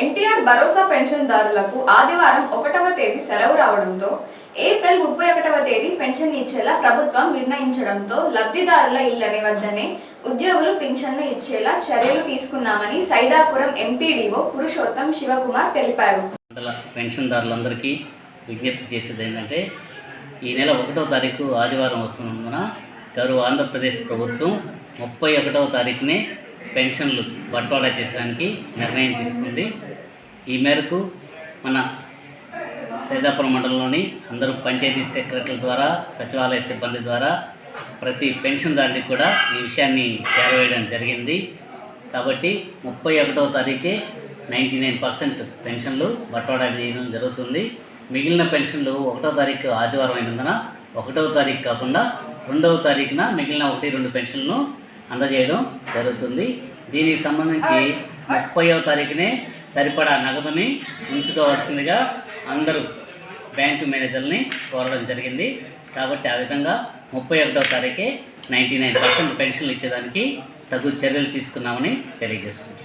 ఎన్టీఆర్ భరోసా పెన్షన్దారులకు ఆదివారం ఒకటవ తేదీ సెలవు రావడంతో ఏప్రిల్ ముప్పై ఒకటవ తేదీ పెన్షన్ ఇచ్చేలా ప్రభుత్వం నిర్ణయించడంతో లబ్ధిదారుల ఇళ్ళని వద్దనే ఉద్యోగులు పింఛన్ను ఇచ్చేలా చర్యలు తీసుకున్నామని సైదాపురం ఎంపీడీఓ పురుషోత్తం శివకుమార్ తెలిపారు. పెన్షన్దారులందరికీ విజ్ఞప్తి చేసేది ఏంటంటే ఈ నెల ఒకటో తారీఖు ఆదివారం వస్తున్నందున గౌరవ ఆంధ్రప్రదేశ్ ప్రభుత్వం ముప్పై ఒకటవ తారీఖునే పెన్షన్లు బట్వాడా చేసడానికి నిర్ణయం తీసుకుంది. ఈ మేరకు మన సైదాపురం మండలంలోని అందరూ పంచాయతీ సెక్రటరీల ద్వారా సచివాలయ సిబ్బంది ద్వారా ప్రతి పెన్షన్దారునికి కూడా ఈ విషయాన్ని చేరవేయడం జరిగింది. కాబట్టి ముప్పై ఒకటవ తారీఖే నైంటీ నైన్ పర్సెంట్ పెన్షన్లు బట్వాడా చేయడం జరుగుతుంది. మిగిలిన పెన్షన్లు ఒకటో తారీఖు ఆదివారం అయినందున ఒకటవ తారీఖు కాకుండా రెండవ తారీఖున మిగిలిన ఒకటి రెండు పెన్షన్లను అందజేయడం జరుగుతుంది. దీనికి సంబంధించి ముప్పైవ తారీఖునే సరిపడా నగదుని ఉంచుకోవాల్సిందిగా అందరూ బ్యాంకు మేనేజర్ని కోరడం జరిగింది. కాబట్టి ఆ విధంగా ముప్పై ఒకటవ తారీఖే నైంటీ నైన్ పర్సెంట్ పెన్షన్లు ఇచ్చేదానికి తగు చర్యలు తీసుకున్నామని తెలియజేస్తుంది